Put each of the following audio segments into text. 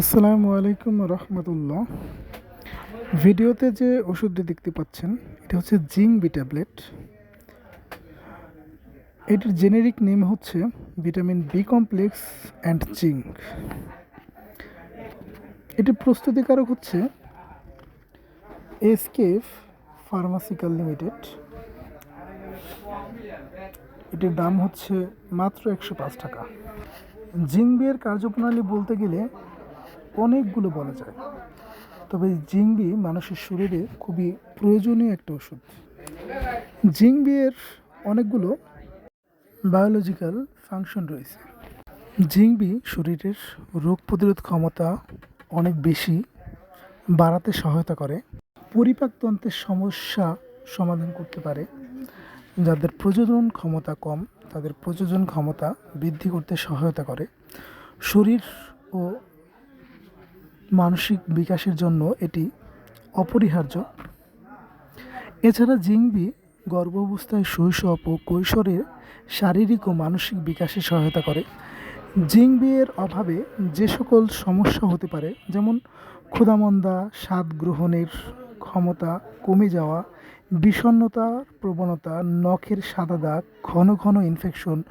আসসালামু আলাইকুম রহমতুল্লাহ। ভিডিওতে যে ওষুধটি দেখতে পাচ্ছেন, এটা হচ্ছে জিং বি ট্যাবলেট। এটির জেনেরিক নেম হচ্ছে vitamin B complex and zinc এটির প্রস্তুতিকারক হচ্ছে এসকেফ ফার্মাসিক্যাল লিমিটেড। এটির দাম হচ্ছে মাত্র একশো পাঁচ টাকা। জিঙ্ক বিয়ের কার্যপ্রণালী বলতে গেলে অনেকগুলো বলা যায়। তবে জিংবি মানুষের শরীরে খুবই প্রয়োজনীয় একটা ওষুধ। জিংবিয়ের অনেকগুলো বায়োলজিক্যাল ফাংশন রয়েছে। জিংবি শরীরের রোগ প্রতিরোধ ক্ষমতা অনেক বেশি, বাড়াতে সহায়তা করে পরিপাকতন্ত্রের সমস্যা সমাধান করতে পারে। যাদের প্রজনন ক্ষমতা কম, তাদের প্রজনন ক্ষমতা বৃদ্ধি করতে সহায়তা করে। শরীর ও মানসিক বিকাশের জন্য এটি অপরিহার্য। এছাড়া জিংবি গর্ভাবস্থায় শৈশব ও কৈশোরের শারীরিক ও মানসিক বিকাশে সহায়তা করে। জিংবি এর অভাবে যে সকল সমস্যা হতে পারে, যেমন ক্ষুধামন্দা, স্বাদ গ্রহণের ক্ষমতা কমে যাওয়া বিষণ্ণতার প্রবণতা, নখের সাদা দাগ, ঘন ঘন ইনফেকশন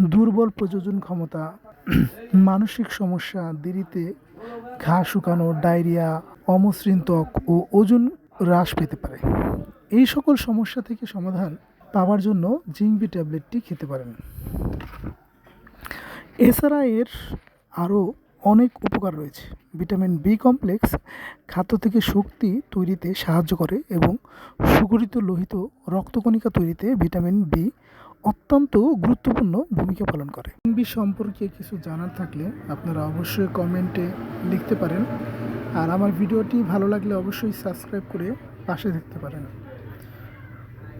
দুর্বল প্রযোজন ক্ষমতা, মানসিক সমস্যা, দেরিতে ঘা শুকানো, ডায়রিয়া, অমসৃণ ত্বক ও ওজন হ্রাস পেতে পারে। এই সকল সমস্যা থেকে সমাধান পাওয়ার জন্য জিংবি ট্যাবলেটটি খেতে পারেন। এছাড়া এর আরও অনেক উপকার রয়েছে। ভিটামিন বি কমপ্লেক্স খাদ্য থেকে শক্তি তৈরিতে সাহায্য করে এবং সুগরিত লোহিত রক্তকণিকা তৈরিতে ভিটামিন বি অত্যন্ত গুরুত্বপূর্ণ ভূমিকা পালন করে। বি সম্পর্কে কিছু জানার থাকলে আপনারা অবশ্যই কমেন্টে লিখতে পারেন। আর আমার ভিডিওটি ভালো লাগলে অবশ্যই সাবস্ক্রাইব করে পাশে থাকতে পারেন।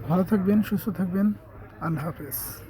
ভালো থাকবেন, সুস্থ থাকবেন। আল্লাহ হাফেজ।